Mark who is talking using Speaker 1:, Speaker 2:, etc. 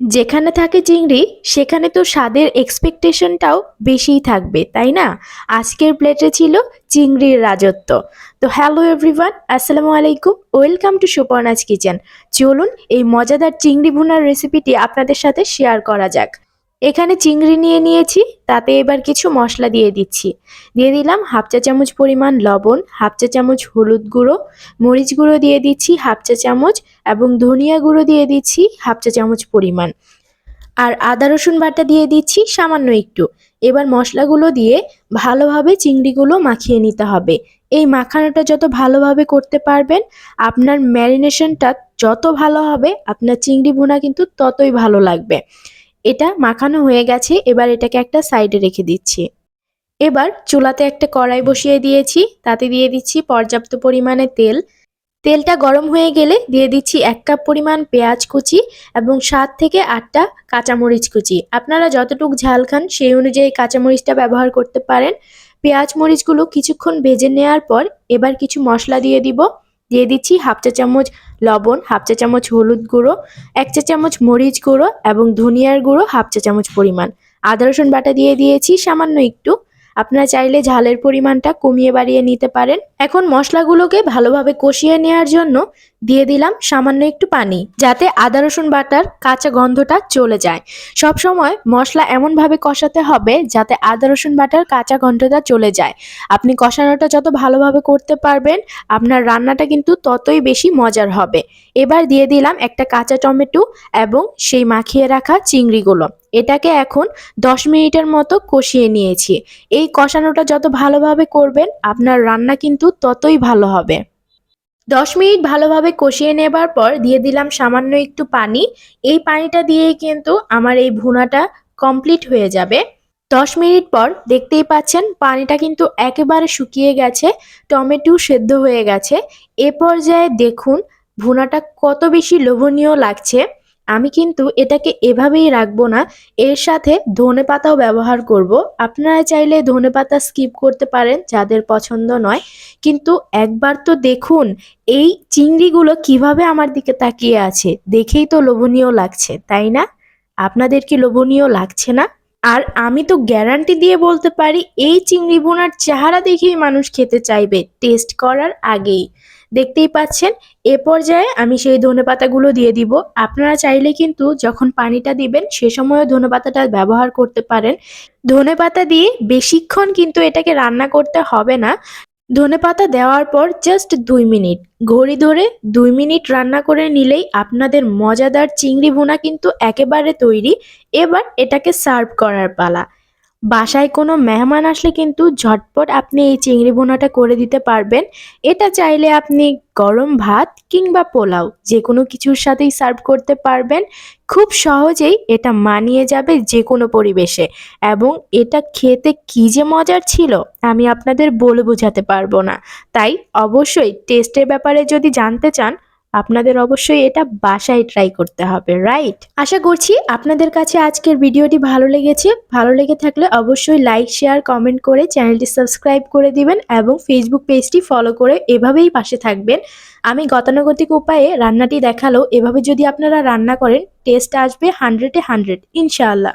Speaker 1: যেখানে থাকে চিংড়ি, সেখানে তো স্বাদের এক্সপেকটেশনটাও বেশিই থাকবে, তাই না? আজকের প্লেটে ছিল চিংড়ির রাজত্ব। তো হ্যালো এভরিওয়ান আসসালামু আলাইকুম ওয়েলকাম টু সুপর্ণাজ কিচেন চলুন এই মজাদার চিংড়ি ভুনার রেসিপিটি আপনাদের সাথে শেয়ার করা যাক। এখানে চিংড়ি নিয়ে নিয়েছি, তাতে এবার কিছু মশলা দিয়ে দিচ্ছি। দিয়ে দিলাম হাফ চা চামচ পরিমাণ লবণ, হাফ চা চামচ হলুদ গুঁড়ো, মরিচ গুঁড়ো দিয়ে দিচ্ছি হাফ চা চামচ এবং ধনিয়া গুঁড়ো দিয়ে দিচ্ছি হাফ চা চামচ পরিমাণ। আর আদা, রসুন বাটা দিয়ে দিচ্ছি সামান্য একটু। এবার মশলাগুলো দিয়ে ভালোভাবে চিংড়িগুলো মাখিয়ে নিতে হবে। এই মাখানোটা যত ভালোভাবে করতে পারবেন, আপনার ম্যারিনেশনটা যত ভালো হবে, আপনার চিংড়ি ভুনা কিন্তু ততই ভালো লাগবে। এটা মাখানো হয়ে গেছে, এবার এটাকে একটা সাইডে রেখে দিচ্ছি। এবার চুলাতে একটা কড়াই বসিয়ে দিয়েছি, তাতে দিয়ে দিচ্ছি পর্যাপ্ত পরিমাণে তেল। তেলটা গরম হয়ে গেলে দিয়ে দিচ্ছি এক কাপ পরিমাণ পেঁয়াজ কুচি এবং সাত থেকে আটটা কাঁচামরিচ কুচি। আপনারা যতটুকু ঝাল খান সেই অনুযায়ী কাঁচামরিচটা ব্যবহার করতে পারেন। পেঁয়াজ মরিচগুলো কিছুক্ষণ ভেজে নেওয়ার পর এবার কিছু মশলা দিয়ে দিব। দিয়ে দিচ্ছি হাফ চা চামচ লবণ, হাফ চা চামচ হলুদ গুঁড়ো, এক চা চামচ মরিচ গুঁড়ো এবং ধনিয়ার গুঁড়ো হাফ চা চামচ পরিমাণ। আদা, রসুন বাটা দিয়ে দিয়েছি সামান্য একটু। আপনারা চাইলে ঝালের পরিমাণটা কমিয়ে বাড়িয়ে নিতে পারেন। এখন মশলাগুলোকে ভালোভাবে কষিয়ে নেওয়ার জন্য দিয়ে দিলাম সামান্য একটু পানি, যাতে আদা রসুন বাটার কাঁচা গন্ধটা চলে যায়। সব সময় মশলা এমনভাবে কষাতে হবে যাতে আদা রসুন বাটার কাঁচা গন্ধটা চলে যায়। আপনি কষানোটা যত ভালোভাবে করতে পারবেন, আপনার রান্নাটা কিন্তু ততই বেশি মজার হবে। এবার দিয়ে দিলাম একটা কাঁচা টমেটো এবং সেই মাখিয়ে রাখা চিংড়িগুলো। এটাকে এখন দশ মিনিটের মতো কষিয়ে নিয়েছি। এই কষানোটা যত ভালোভাবে করবেন, আপনার রান্না কিন্তু ততই ভালো হবে। দশ মিনিট ভালোভাবে কষিয়ে নেবার পর দিয়ে দিলাম সামান্য একটু পানি। এই পানিটা দিয়েই কিন্তু আমার এই ভুনাটা কমপ্লিট হয়ে যাবে। দশ মিনিট পর দেখতেই পাচ্ছেন পানিটা কিন্তু একেবারে শুকিয়ে গেছে, টমেটো সেদ্ধ হয়ে গেছে। এ পর্যায়ে দেখুন ভুনাটা কত বেশি লোভনীয় লাগছে। আমি কিন্তু এটাকে এভাবেই রাখব না। এর সাথে ধনে পাতাও ব্যবহার করব। আপনারা চাইলে ধনে পাতা স্কিপ করতে পারেন যাদের পছন্দ নয়। কিন্তু একবার তো দেখুন এই চিংড়িগুলো কীভাবে আমার দিকে তাকিয়ে আছে। দেখেই তো লোভনীয় লাগছে, তাই না? আপনাদের কি লোভনীয় লাগছে না? আর আমি তো গ্যারান্টি দিয়ে বলতে পারি, এই চিংড়ি বোনার চেহারা দেখেই মানুষ খেতে চাইবে টেস্ট করার আগেই। দেখতেই পাচ্ছেন, এ পর্যায়ে আমি সেই ধনেপাতাগুলো দিয়ে দিব। আপনারা চাইলে কিন্তু যখন পানিটা দিবেন, সে সময়ও ধনেপাতাটা ব্যবহার করতে পারেন। ধনেপাতা দিয়ে বেশিক্ষণ কিন্তু এটাকে রান্না করতে হবে না। ধনেপাতা দেওয়ার পর জাস্ট দুই মিনিট। ঘড়ি ধরে দুই মিনিট রান্না করে নিলেই আপনাদের মজাদার চিংড়ি ভুনা কিন্তু একেবারে তৈরি। এবার এটাকে সার্ভ করার পালা। বাসায় কোনো মেহমান আসলে কিন্তু ঝটপট আপনি এই চিংড়ি ভুনাটা করে দিতে পারবেন। এটা চাইলে আপনি গরম ভাত কিংবা পোলাও যে কোনো কিছুর সাথেই সার্ভ করতে পারবেন। খুব সহজেই এটা মানিয়ে যাবে যে কোনো পরিবেশে এবং এটা খেতে কী যে মজার ছিল আমি আপনাদের বলে বোঝাতে পারব না। তাই অবশ্যই টেস্টের ব্যাপারে যদি জানতে চান আপনাদের অবশ্যই এটা বাসায় ট্রাই করতে হবে রাইট আশা করছি আপনাদের কাছে আজকের ভিডিওটি ভালো লেগেছে। ভালো লেগে থাকলে অবশ্যই লাইক শেয়ার কমেন্ট করে চ্যানেলটি সাবস্ক্রাইব করে দিবেন এবং ফেসবুক পেজটি ফলো করে এভাবেই পাশে থাকবেন। আমি গতানুগতিক উপায়ে রান্নাটি দেখাল এভাবে যদি আপনারা রান্না করেন টেস্ট আসবে হান্ড্রেডে হান্ড্রেড ইনশাআল্লাহ।